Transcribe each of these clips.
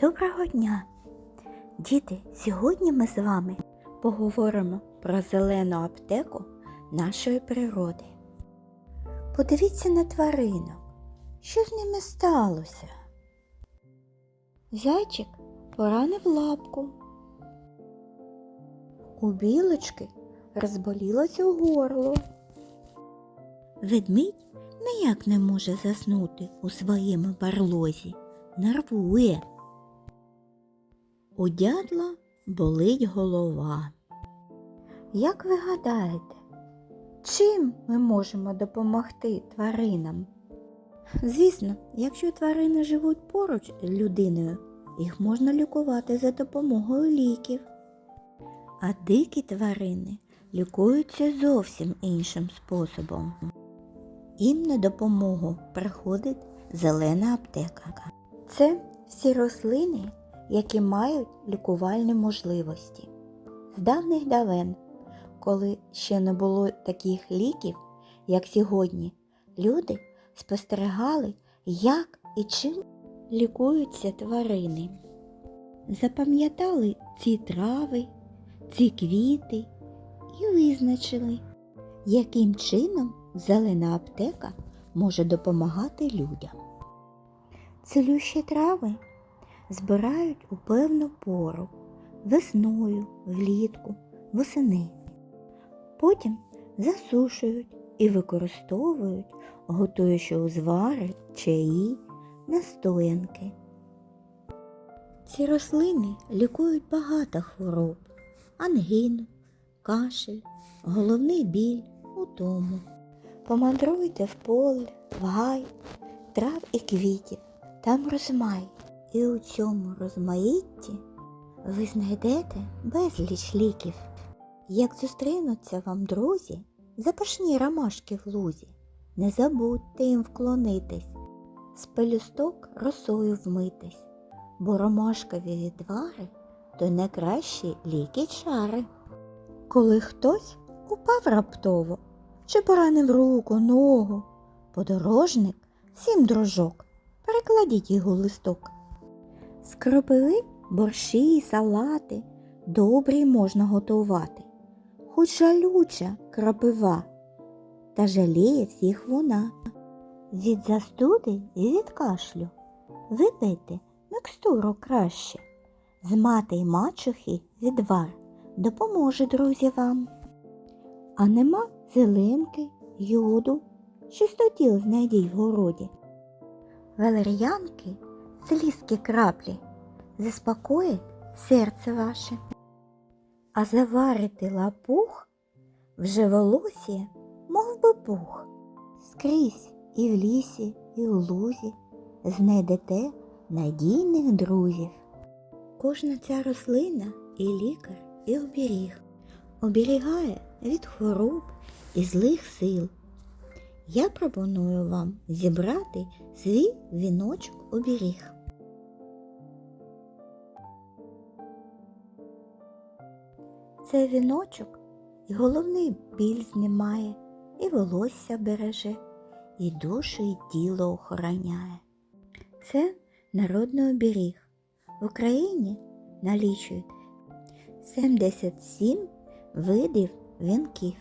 Доброго дня! Діти, сьогодні ми з вами поговоримо про зелену аптеку нашої природи. Подивіться на тваринок, що з ними сталося. Зайчик поранив лапку. У білочки розболілося горло. Ведмідь ніяк не може заснути у своєму барлозі, нервує. У дятла болить голова. Як ви гадаєте, чим ми можемо допомогти тваринам? Звісно, якщо тварини живуть поруч з людиною, їх можна лікувати за допомогою ліків. А дикі тварини лікуються зовсім іншим способом. Їм на допомогу приходить зелена аптека. Це всі рослини, які мають лікувальні можливості. З давних давен, коли ще не було таких ліків, як сьогодні, люди спостерігали, як і чим лікуються тварини. Запам'ятали ці трави, ці квіти і визначили, яким чином зелена аптека може допомагати людям. Цілющі трави збирають у певну пору весною, влітку, восени. Потім засушують і використовують, готуючи узвари, чаї, настоянки. Ці рослини лікують багато хвороб, ангіну, кашель, головний біль, утому. Помандруйте в поле, в гай, трав і квітів, там розмай. І у цьому розмаїтті ви знайдете безліч ліків. Як зустрінуться вам друзі, запашні ромашки в лузі, не забудьте їм вклонитись, з пелюсток росою вмитись, бо ромашкові відвари то найкращі ліки чари. Коли хтось упав раптово чи поранив руку, ногу, подорожник, сім дружок, перекладіть його листок. З кропиви борщі, салати добрі можна готувати, хоч жалюча крапива, та жаліє всіх вона. Від застуди і від кашлю випийте мікстуру краще. З мати й мачухи відвар допоможе друзі вам. А нема зеленки, йоду, чистотіл знайдіть в городі. Валер'янки, слізкі краплі заспокоїть серце ваше. А заварити лапух вже волосся, мов би пух. Скрізь і в лісі, і в лузі знайдете надійних друзів. Кожна ця рослина і лікар, і оберіг, оберігає від хвороб і злих сил. Я пропоную вам зібрати свій віночок оберіг. Цей віночок і головний біль знімає, і волосся береже, і душу, і тіло охороняє. Це народний оберіг. В Україні налічують 77 видів вінків.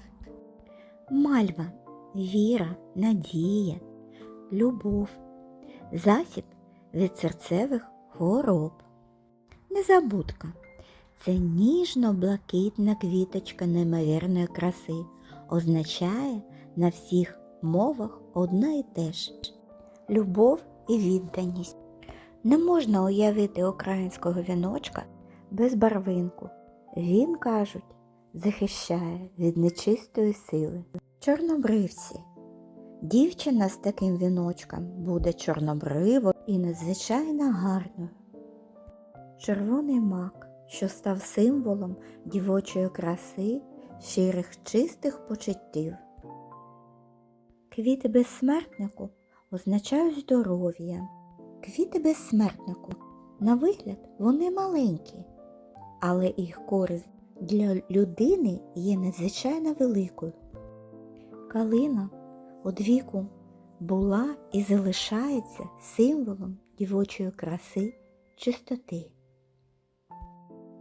Мальва, віра, надія, любов, засіб від серцевих хвороб. Незабудка це ніжно-блакитна квіточка неймовірної краси, означає на всіх мовах одне і те ж любов і відданість. Не можна уявити українського віночка без барвинку. Він, кажуть, захищає від нечистої сили. Чорнобривці. Дівчина з таким віночком буде чорнобриво і надзвичайно гарною. Червоний мак, що став символом дівочої краси, щирих чистих почуттів. Квіти безсмертнику означають здоров'я. Квіти безсмертнику. На вигляд вони маленькі, але їх користь для людини є надзвичайно великою. Калина одвіку була і залишається символом дівочої краси чистоти.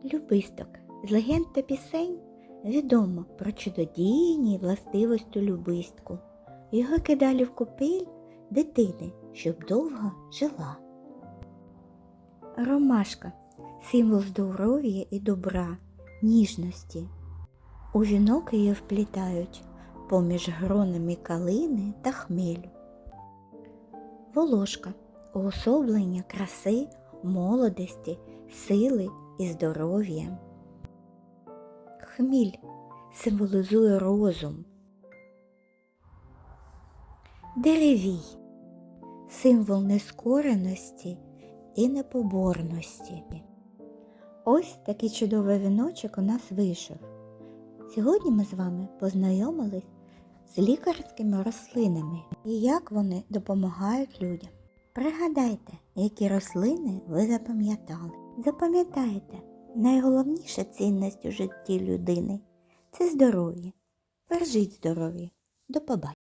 Любисток з легенд та пісень відомо про чудодійні властивості любистку. Його кидали в купель дитини, щоб довго жила. Ромашка символ здоров'я і добра, ніжності. У вінок її вплітають поміж гронами калини та хмелю. Волошка уособлення краси, молодості, сили і здоров'я. Хміль символізує розум. Деревій символ нескореності і непоборності. Ось такий чудовий віночок у нас вийшов. Сьогодні ми з вами познайомились з лікарськими рослинами і як вони допомагають людям. Пригадайте, які рослини ви запам'ятали. Запам'ятайте, найголовніша цінність у житті людини це здоров'я. Бережіть здоров'я. До побачення.